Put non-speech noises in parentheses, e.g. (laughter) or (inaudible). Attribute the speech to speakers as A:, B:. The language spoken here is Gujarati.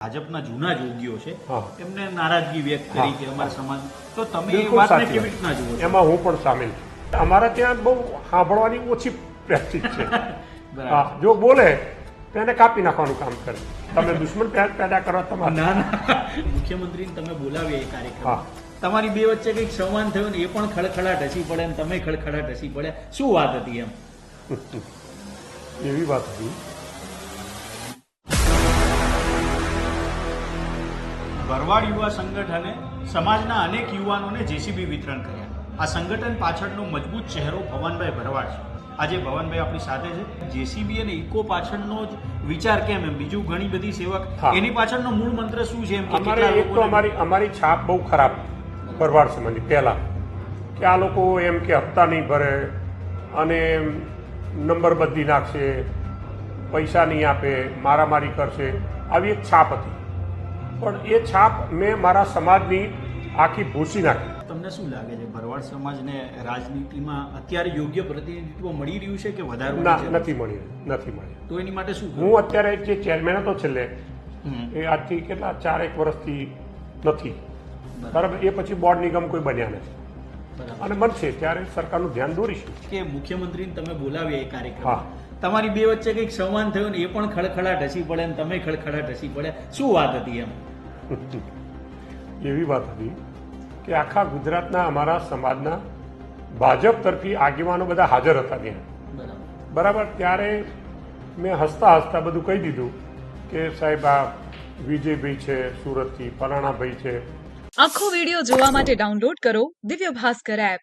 A: ભાજપના જૂના જોગીઓ છે એમને નારાજગી વ્યક્ત કરી કે અમારા સમાજ. તો તમે એ વાતને કેવી રીતના જુઓ
B: એમાં હું પણ સામેલ છું. અમારા ત્યાં બહુ સાંભળવાની ઓછી પ્રેક્ટિસ છે. (laughs) જો બોલે તો એને કાપી નાખવાનું કામ કરે. તમે દુશ્મન પેદા કરો તમારે.
A: ના ના. મુખ્યમંત્રીને તમે બોલાવ્યા એ કાર્યક્રમ. તમારી બે વચ્ચે કંઈક સંવાદ થયો ને એ પણ ખડખડાટ હસી પડે અને તમે ખડખડાટ હસી પડે શું વાત હતી એમ? (laughs)
B: એવી વાત હતી.
A: ભરવાડ યુવા સંગઠને સમાજના અનેક યુવાનોને જેસીબી વિતરણ કર્યા. આ સંગઠન પાછળનો મજબૂત ચહેરો ભવનભાઈ ભરવાડ છે. આજે ભવનભાઈ આપણી સાથે છે. જેસીબી અને ઇકો પાછળનો જ વિચાર કેમ એમ? બીજું ઘણી બધી સેવક. એની પાછળનો મૂળ મંત્ર શું છે એમ
B: અમારે એક તો અમારી અમારી છાપ બહુ ખરાબ ભરવાડ સમાજની પહેલા કે આ લોકો એમ કે હપ્તા નહીં ભરે અને નંબર બદલી નાખશે પૈસા નહીં આપે મારામારી કરશે. આવી એક છાપ હતી. પણ એ છાપ મેં મારા સમાજની આખી ભૂસી નાખી.
A: તમને શું લાગે છે ભરવાડ સમાજને રાજનીતિમાં અત્યારે યોગ્ય પ્રતિનિધિત્વ મળી રહ્યું છે કે વધારે
B: ના નથી મળી નથી મળી
A: તો એની માટે શું
B: હું અત્યારે જે ચેરમેન હતો છેલ્લે. એ આજથી કેટલા ચાર એક વર્ષથી નથી.
A: બરાબર.
B: એ પછી બોર્ડ નિગમ કોઈ બન્યા નથી. અને બનશે ત્યારે સરકારનું ધ્યાન દોરીશું.
A: કે મુખ્યમંત્રીને તમે બોલાવ્યા એ કાર્યક્રમ
B: હા.
A: તમારી બે વચ્ચે કંઈક સંવાદ થયો ને એ પણ ખડખડાટ હસી પડે ને તમે ખડખડાટ હસી પડે. શું વાત હતી એમ? (laughs)
B: એવી વાત હતી કે આખા ગુજરાતના અમારા સમાજના ભાજપ તરફી આગેવાનો બધા હાજર હતા ત્યાં.
A: બરાબર.
B: બરાબર ત્યારે મેં હસતા હસતા બધું કહી દીધું કે સાહેબ આ વિજયભાઈ છે સુરતથી ફલાણાભાઈ છે.
C: આખો વીડિયો જોવા માટે ડાઉનલોડ કરો દિવ્ય ભાસ્કર એપ